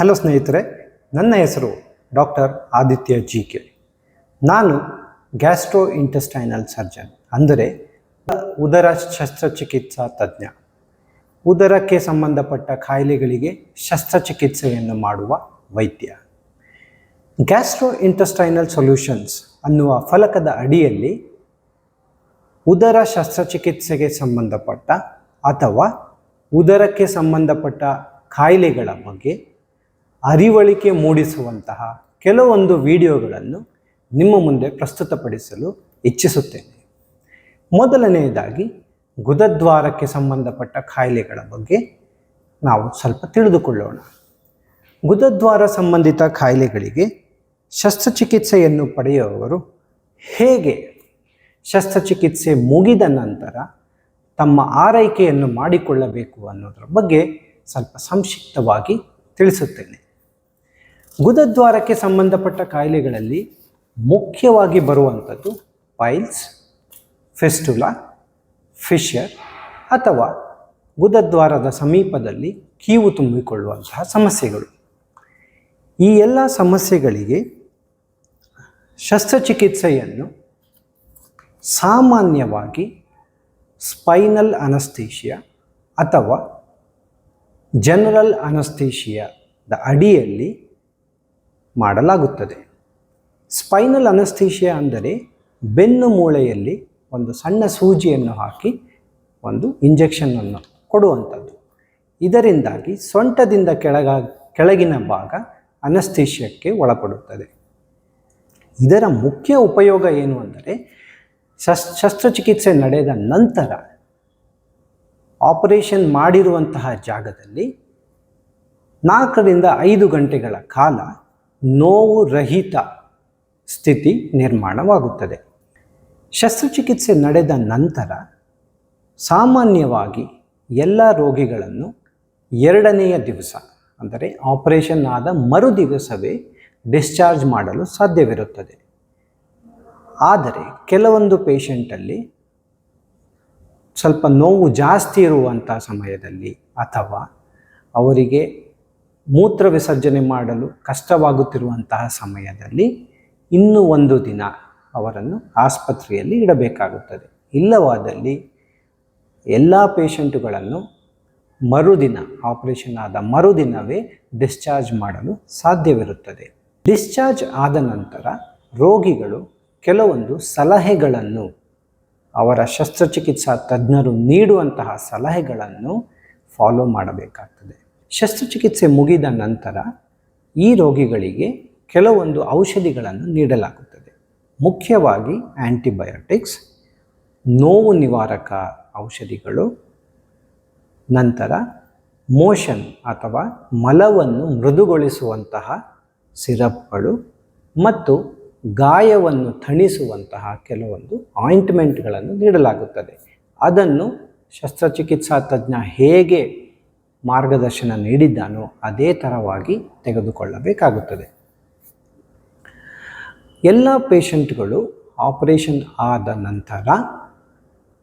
Hello ಸ್ನೇಹಿತರೆ, ನನ್ನ ಹೆಸರು ಡಾಕ್ಟರ್ ಆದಿತ್ಯ ಜಿ ಕೆ. ನಾನು ಗ್ಯಾಸ್ಟ್ರೋ ಇಂಟೆಸ್ಟೈನಲ್ ಸರ್ಜನ್, ಅಂದರೆ ಉದರ ಶಸ್ತ್ರಚಿಕಿತ್ಸಾ ತಜ್ಞ. ಉದರಕ್ಕೆ ಸಂಬಂಧಪಟ್ಟ ಕಾಯಿಲೆಗಳಿಗೆ ಶಸ್ತ್ರಚಿಕಿತ್ಸೆಯನ್ನು ಮಾಡುವ ವೈದ್ಯ. ಗ್ಯಾಸ್ಟ್ರೋ ಇಂಟೆಸ್ಟೈನಲ್ ಸೊಲ್ಯೂಷನ್ಸ್ ಅನ್ನುವ ಫಲಕದ ಅಡಿಯಲ್ಲಿ ಉದರ ಶಸ್ತ್ರಚಿಕಿತ್ಸೆಗೆ ಸಂಬಂಧಪಟ್ಟ ಅಥವಾ ಉದರಕ್ಕೆ ಸಂಬಂಧಪಟ್ಟ ಕಾಯಿಲೆಗಳ ಬಗ್ಗೆ ಅರಿವಳಿಕೆ ಮೂಡಿಸುವಂತಹ ಕೆಲವೊಂದು ವಿಡಿಯೋಗಳನ್ನು ನಿಮ್ಮ ಮುಂದೆ ಪ್ರಸ್ತುತಪಡಿಸಲು ಇಚ್ಛಿಸುತ್ತೇನೆ. ಮೊದಲನೆಯದಾಗಿ, ಗುದದ್ವಾರಕ್ಕೆ ಸಂಬಂಧಪಟ್ಟ ಕಾಯಿಲೆಗಳ ಬಗ್ಗೆ ನಾವು ಸ್ವಲ್ಪ ತಿಳಿದುಕೊಳ್ಳೋಣ. ಗುದದ್ವಾರ ಸಂಬಂಧಿತ ಕಾಯಿಲೆಗಳಿಗೆ ಶಸ್ತ್ರಚಿಕಿತ್ಸೆಯನ್ನು ಪಡೆಯುವವರು ಹೇಗೆ? ಶಸ್ತ್ರಚಿಕಿತ್ಸೆ ಮುಗಿದ ನಂತರ ತಮ್ಮ ಆರೈಕೆಯನ್ನು ಮಾಡಿಕೊಳ್ಳಬೇಕು ಅನ್ನೋದರ ಬಗ್ಗೆ ಸ್ವಲ್ಪ ಸಂಕ್ಷಿಪ್ತವಾಗಿ ತಿಳಿಸುತ್ತೇನೆ. ಗುದದ್ವಾರಕ್ಕೆ ಸಂಬಂಧಪಟ್ಟ ಕಾಯಿಲೆಗಳಲ್ಲಿ ಮುಖ್ಯವಾಗಿ ಬರುವಂಥದ್ದು ಪೈಲ್ಸ್, ಫೆಸ್ಟುಲಾ ಫಿಶರ್ ಅಥವಾ ಗುದದ್ವಾರದ ಸಮೀಪದಲ್ಲಿ ಕೀವು ತುಂಬಿಕೊಳ್ಳುವಂತಹ ಸಮಸ್ಯೆಗಳು. ಈ ಎಲ್ಲ ಸಮಸ್ಯೆಗಳಿಗೆ ಶಸ್ತ್ರಚಿಕಿತ್ಸೆಯನ್ನು ಸಾಮಾನ್ಯವಾಗಿ ಸ್ಪೈನಲ್ ಅನಸ್ತೀಷಿಯಾ ಅಥವಾ ಜನರಲ್ ಅನಸ್ತೇಷಿಯಾದ ಅಡಿಯಲ್ಲಿ ಮಾಡಲಾಗುತ್ತದೆ. ಸ್ಪೈನಲ್ ಅನಸ್ತೇಷಿಯಾ ಅಂದರೆ ಬೆನ್ನು ಮೂಳೆಯಲ್ಲಿ ಒಂದು ಸಣ್ಣ ಸೂಜಿಯನ್ನು ಹಾಕಿ ಒಂದು ಇಂಜೆಕ್ಷನನ್ನು ಕೊಡುವಂಥದ್ದು. ಇದರಿಂದಾಗಿ ಸೊಂಟದಿಂದ ಕೆಳಗ, ಕೆಳಗಿನ ಭಾಗ ಅನಸ್ಥೀಷ್ಯಕ್ಕೆ ಒಳಪಡುತ್ತದೆ. ಇದರ ಮುಖ್ಯ ಉಪಯೋಗ ಏನು ಅಂದರೆ ಶಸ್, ಶಸ್ತ್ರಚಿಕಿತ್ಸೆ ನಡೆದ ನಂತರ ಆಪರೇಷನ್ ಮಾಡಿರುವಂತಹ ಜಾಗದಲ್ಲಿ ನಾಲ್ಕರಿಂದ ಐದು ಗಂಟೆಗಳ ಕಾಲ ನೋವು ರಹಿತ ಸ್ಥಿತಿ ನಿರ್ಮಾಣವಾಗುತ್ತದೆ. ಶಸ್ತ್ರಚಿಕಿತ್ಸೆ ನಡೆದ ನಂತರ ಸಾಮಾನ್ಯವಾಗಿ ಎಲ್ಲ ರೋಗಿಗಳನ್ನು ಎರಡನೆಯ ದಿವಸ, ಅಂದರೆ ಆಪರೇಷನ್ ಆದ ಮರು ದಿವಸವೇ ಡಿಸ್ಚಾರ್ಜ್ ಮಾಡಲು ಸಾಧ್ಯವಿರುತ್ತದೆ. ಆದರೆ ಕೆಲವೊಂದು ಪೇಷಂಟಲ್ಲಿ ಸ್ವಲ್ಪ ನೋವು ಜಾಸ್ತಿ ಇರುವಂಥ ಸಮಯದಲ್ಲಿ ಅಥವಾ ಅವರಿಗೆ ಮೂತ್ರ ವಿಸರ್ಜನೆ ಮಾಡಲು ಕಷ್ಟವಾಗುತ್ತಿರುವಂತಹ ಸಮಯದಲ್ಲಿ ಇನ್ನೂ ಒಂದು ದಿನ ಅವರನ್ನು ಆಸ್ಪತ್ರೆಯಲ್ಲಿ ಇಡಬೇಕಾಗುತ್ತದೆ. ಇಲ್ಲವಾದಲ್ಲಿ ಎಲ್ಲ ಪೇಷಂಟುಗಳನ್ನು ಮರುದಿನ, ಆಪರೇಷನ್ ಆದ ಮರುದಿನವೇ ಡಿಸ್ಚಾರ್ಜ್ ಮಾಡಲು ಸಾಧ್ಯವಿರುತ್ತದೆ. ಡಿಸ್ಚಾರ್ಜ್ ಆದ ನಂತರ ರೋಗಿಗಳು ಕೆಲವೊಂದು ಸಲಹೆಗಳನ್ನು, ಅವರ ಶಸ್ತ್ರಚಿಕಿತ್ಸಾ ತಜ್ಞರು ನೀಡುವಂತಹ ಸಲಹೆಗಳನ್ನು ಫಾಲೋ ಮಾಡಬೇಕಾಗ್ತದೆ. ಶಸ್ತ್ರಚಿಕಿತ್ಸೆ ಮುಗಿದ ನಂತರ ಈ ರೋಗಿಗಳಿಗೆ ಕೆಲವೊಂದು ಔಷಧಿಗಳನ್ನು ನೀಡಲಾಗುತ್ತದೆ. ಮುಖ್ಯವಾಗಿ ಆ್ಯಂಟಿಬಯೋಟಿಕ್ಸ್ ನೋವು ನಿವಾರಕ ಔಷಧಿಗಳು, ನಂತರ ಮೋಷನ್ ಅಥವಾ ಮಲವನ್ನು ಮೃದುಗೊಳಿಸುವಂತಹ ಸಿರಪ್ಗಳು ಮತ್ತು ಗಾಯವನ್ನು ಥಣಿಸುವಂತಹ ಕೆಲವೊಂದು ಆಯಿಂಟ್ಮೆಂಟ್ಗಳನ್ನು ನೀಡಲಾಗುತ್ತದೆ. ಅದನ್ನು ಶಸ್ತ್ರಚಿಕಿತ್ಸಾ ತಜ್ಞ ಹೇಗೆ ಮಾರ್ಗದರ್ಶನ ನೀಡಿದ್ದಾನೋ ಅದೇ ಥರವಾಗಿ ತೆಗೆದುಕೊಳ್ಳಬೇಕಾಗುತ್ತದೆ. ಎಲ್ಲ ಪೇಷಂಟ್ಗಳು ಆಪರೇಷನ್ ಆದ ನಂತರ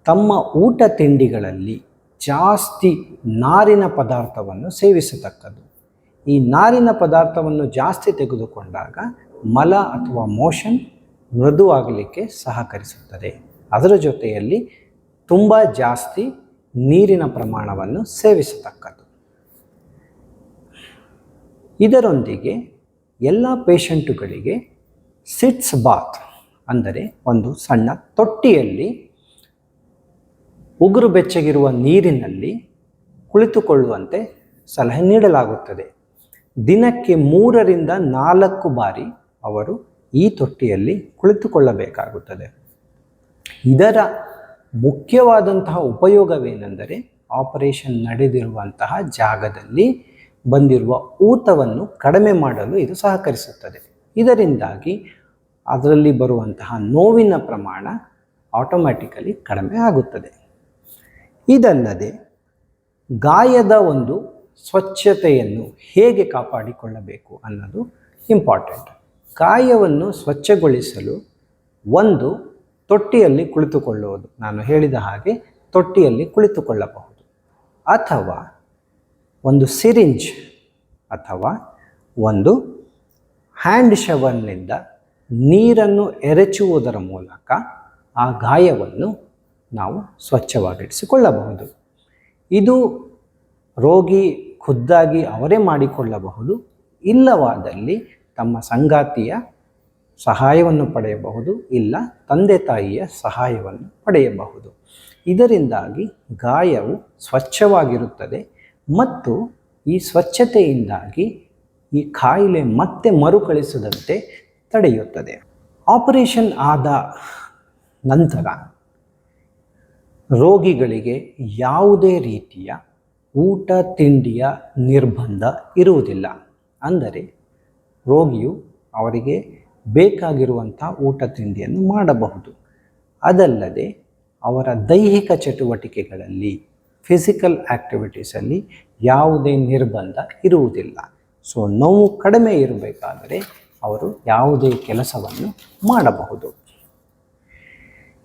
ತಮ್ಮ ಊಟ ತಿಂಡಿಗಳಲ್ಲಿ ಜಾಸ್ತಿ ನಾರಿನ ಪದಾರ್ಥವನ್ನು ಸೇವಿಸತಕ್ಕದ್ದು. ಈ ನಾರಿನ ಪದಾರ್ಥವನ್ನು ಜಾಸ್ತಿ ತೆಗೆದುಕೊಂಡಾಗ ಮಲ ಅಥವಾ ಮೋಷನ್ ಮೃದುವಾಗಲಿಕ್ಕೆ ಸಹಕರಿಸುತ್ತದೆ. ಅದರ ಜೊತೆಯಲ್ಲಿ ತುಂಬ ಜಾಸ್ತಿ ನೀರಿನ ಪ್ರಮಾಣವನ್ನು ಸೇವಿಸತಕ್ಕದ್ದು. ಇದರೊಂದಿಗೆ ಎಲ್ಲ ಪೇಷಂಟುಗಳಿಗೆ ಸಿಟ್ಸ್ ಬಾತ್ ಅಂದರೆ ಒಂದು ಸಣ್ಣ ತೊಟ್ಟಿಯಲ್ಲಿ ಉಗುರು ಬೆಚ್ಚಗಿರುವ ನೀರಿನಲ್ಲಿ ಕುಳಿತುಕೊಳ್ಳುವಂತೆ ಸಲಹೆ ನೀಡಲಾಗುತ್ತದೆ. ದಿನಕ್ಕೆ ಮೂರರಿಂದ ನಾಲ್ಕು ಬಾರಿ ಅವರು ಈ ತೊಟ್ಟಿಯಲ್ಲಿ ಕುಳಿತುಕೊಳ್ಳಬೇಕಾಗುತ್ತದೆ. ಇದರ ಮುಖ್ಯವಾದಂತಹ ಉಪಯೋಗವೇನೆಂದರೆ ಆಪರೇಷನ್ ನಡೆದಿರುವಂತಹ ಜಾಗದಲ್ಲಿ ಬಂದಿರುವ ಊತವನ್ನು ಕಡಿಮೆ ಮಾಡಲು ಇದು ಸಹಕರಿಸುತ್ತದೆ. ಇದರಿಂದಾಗಿ ಅದರಲ್ಲಿ ಬರುವಂತಹ ನೋವಿನ ಪ್ರಮಾಣ ಆಟೋಮ್ಯಾಟಿಕಲಿ ಕಡಿಮೆ ಆಗುತ್ತದೆ. ಇದಲ್ಲದೆ ಗಾಯದ ಒಂದು ಸ್ವಚ್ಛತೆಯನ್ನು ಹೇಗೆ ಕಾಪಾಡಿಕೊಳ್ಳಬೇಕು ಅನ್ನೋದು ಇಂಪಾರ್ಟೆಂಟ್ ಗಾಯವನ್ನು ಸ್ವಚ್ಛಗೊಳಿಸಲು ಒಂದು ತೊಟ್ಟಿಯಲ್ಲಿ ಕುಳಿತುಕೊಳ್ಳುವುದು. ನಾನು ಹೇಳಿದ ಹಾಗೆ ತೊಟ್ಟಿಯಲ್ಲಿ ಕುಳಿತುಕೊಳ್ಳಬಹುದು. ಅಥವಾ ಒಂದು ಸಿರಿಂಜ್ ಅಥವಾ ಒಂದು ಹ್ಯಾಂಡ್ ಶವರ್ನಿಂದ ನೀರನ್ನು ಎರಚುವುದರ ಮೂಲಕ ಆ ಗಾಯವನ್ನು ನಾವು ಸ್ವಚ್ಛವಾಗಿಡಿಸಿಕೊಳ್ಳಬಹುದು ಇದು ರೋಗಿ ಖುದ್ದಾಗಿ ಅವರೇ ಮಾಡಿಕೊಳ್ಳಬಹುದು, ಇಲ್ಲವಾದಲ್ಲಿ ತಮ್ಮ ಸಂಗಾತಿಯ ಸಹಾಯವನ್ನು ಪಡೆಯಬಹುದು, ಇಲ್ಲ ತಂದೆ ತಾಯಿಯ ಸಹಾಯವನ್ನು ಪಡೆಯಬಹುದು. ಇದರಿಂದಾಗಿ ಗಾಯವು ಸ್ವಚ್ಛವಾಗಿರುತ್ತದೆ ಮತ್ತು ಈ ಸ್ವಚ್ಛತೆಯಿಂದಾಗಿ ಈ ಕಾಯಿಲೆ ಮತ್ತೆ ಮರುಕಳಿಸದಂತೆ ತಡೆಯುತ್ತದೆ. ಆಪರೇಷನ್ ಆದ ನಂತರ ರೋಗಿಗಳಿಗೆ ಯಾವುದೇ ರೀತಿಯ ಊಟ ತಿಂಡಿಯ ನಿರ್ಬಂಧ ಇರುವುದಿಲ್ಲ. ಅಂದರೆ ರೋಗಿಯು ಅವರಿಗೆ ಬೇಕಾಗಿರುವಂಥ ಊಟ ತಿಂಡಿಯನ್ನು ಮಾಡಬಹುದು. ಅದಲ್ಲದೆ ಅವರ ದೈಹಿಕ ಚಟುವಟಿಕೆಗಳಲ್ಲಿ ಫಿಸಿಕಲ್ ಆ್ಯಕ್ಟಿವಿಟೀಸಲ್ಲಿ ಯಾವುದೇ ನಿರ್ಬಂಧ ಇರುವುದಿಲ್ಲ. ಸೊ ನೋವು ಕಡಿಮೆ ಇರಬೇಕಾದರೆ ಅವರು ಯಾವುದೇ ಕೆಲಸವನ್ನು ಮಾಡಬಹುದು.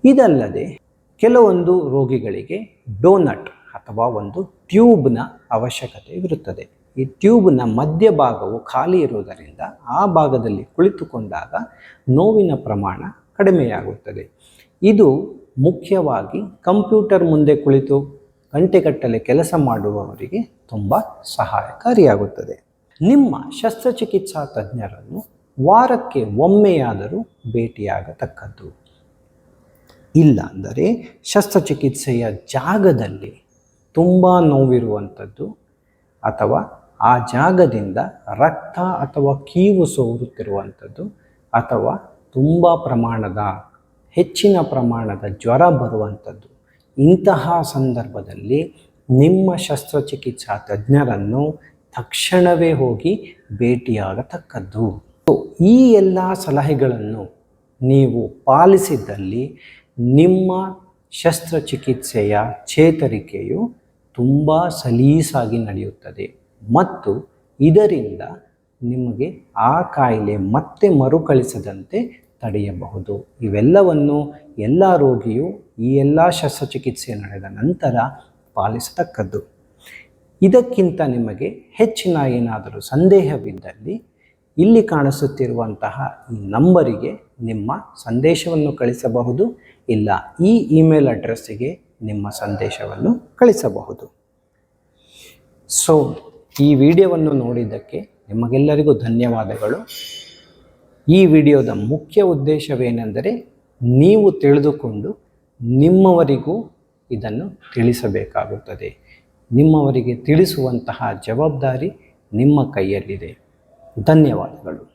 ಇದಲ್ಲದೆ ಕೆಲವೊಂದು ರೋಗಿಗಳಿಗೆ ಡೋನಟ್ ಅಥವಾ ಒಂದು ಟ್ಯೂಬ್ನ ಅವಶ್ಯಕತೆ ಇರುತ್ತದೆ. ಈ ಟ್ಯೂಬ್ನ ಮಧ್ಯಭಾಗವು ಖಾಲಿ ಇರುವುದರಿಂದ ಆ ಭಾಗದಲ್ಲಿ ಕುಳಿತುಕೊಂಡಾಗ ನೋವಿನ ಪ್ರಮಾಣ ಕಡಿಮೆಯಾಗುತ್ತದೆ. ಇದು ಮುಖ್ಯವಾಗಿ ಕಂಪ್ಯೂಟರ್ ಮುಂದೆ ಕುಳಿತು ಗಂಟೆಗಟ್ಟಲೆ ಕೆಲಸ ಮಾಡುವವರಿಗೆ ತುಂಬ ಸಹಾಯಕಾರಿಯಾಗುತ್ತದೆ. ನಿಮ್ಮ ಶಸ್ತ್ರಚಿಕಿತ್ಸಾ ತಜ್ಞರನ್ನು ವಾರಕ್ಕೆ ಒಮ್ಮೆಯಾದರೂ ಭೇಟಿಯಾಗತಕ್ಕದ್ದು. ಇಲ್ಲ ಅಂದರೆ ಶಸ್ತ್ರಚಿಕಿತ್ಸೆಯ ಜಾಗದಲ್ಲಿ ತುಂಬ ನೋವಿರುವಂಥದ್ದು ಅಥವಾ ಆ ಜಾಗದಿಂದ ರಕ್ತ ಅಥವಾ ಕೀವು ಸೋರುತ್ತಿರುವಂಥದ್ದು ಅಥವಾ ತುಂಬ ಪ್ರಮಾಣದ ಹೆಚ್ಚಿನ ಪ್ರಮಾಣದ ಜ್ವರ ಬರುವಂಥದ್ದು. ಇಂತಹ ಸಂದರ್ಭದಲ್ಲಿ ನಿಮ್ಮ ಶಸ್ತ್ರಚಿಕಿತ್ಸಾ ತಜ್ಞರನ್ನು ತಕ್ಷಣವೇ ಹೋಗಿ ಭೇಟಿಯಾಗತಕ್ಕದ್ದು. ಈ ಎಲ್ಲ ಸಲಹೆಗಳನ್ನು ನೀವು ಪಾಲಿಸಿದ್ದಲ್ಲಿ ನಿಮ್ಮ ಶಸ್ತ್ರಚಿಕಿತ್ಸೆಯ ಚೇತರಿಕೆಯು ತುಂಬ ಸಲೀಸಾಗಿ ನಡೆಯುತ್ತದೆ. ಮತ್ತು ಇದರಿಂದ ನಿಮಗೆ ಆ ಕಾಯಿಲೆ ಮತ್ತೆ ಮರುಕಳಿಸದಂತೆ ತಡೆಯಬಹುದು. ಇವೆಲ್ಲವನ್ನು ಎಲ್ಲ ರೋಗಿಯು ಈ ಎಲ್ಲ ಶಸ್ತ್ರಚಿಕಿತ್ಸೆ ನಡೆದ ನಂತರ ಪಾಲಿಸತಕ್ಕದ್ದು. ಇದಕ್ಕಿಂತ ನಿಮಗೆ ಹೆಚ್ಚಿನ ಏನಾದರೂ ಸಂದೇಹವಿದ್ದಲ್ಲಿ ಇಲ್ಲಿ ಕಾಣಿಸುತ್ತಿರುವಂತಹ ಈ ನಂಬರಿಗೆ ನಿಮ್ಮ ಸಂದೇಶವನ್ನು ಕಳಿಸಬಹುದು. ಇಲ್ಲ, ಈ ಇಮೇಲ್ ಅಡ್ರೆಸ್ಸಿಗೆ ನಿಮ್ಮ ಸಂದೇಶವನ್ನು ಕಳಿಸಬಹುದು. ಸೊ ಈ ವಿಡಿಯೋವನ್ನು ನೋಡಿದ್ದಕ್ಕೆ ನಿಮಗೆಲ್ಲರಿಗೂ ಧನ್ಯವಾದಗಳು. ಈ ವಿಡಿಯೋದ ಮುಖ್ಯ ಉದ್ದೇಶವೇನೆಂದರೆ ನೀವು ತಿಳಿದುಕೊಂಡು ನಿಮ್ಮವರಿಗೂ ಇದನ್ನು ತಿಳಿಸಬೇಕಾಗುತ್ತದೆ. ನಿಮ್ಮವರಿಗೆ ತಿಳಿಸುವಂತಹ ಜವಾಬ್ದಾರಿ ನಿಮ್ಮ ಕೈಯಲ್ಲಿದೆ. ಧನ್ಯವಾದಗಳು.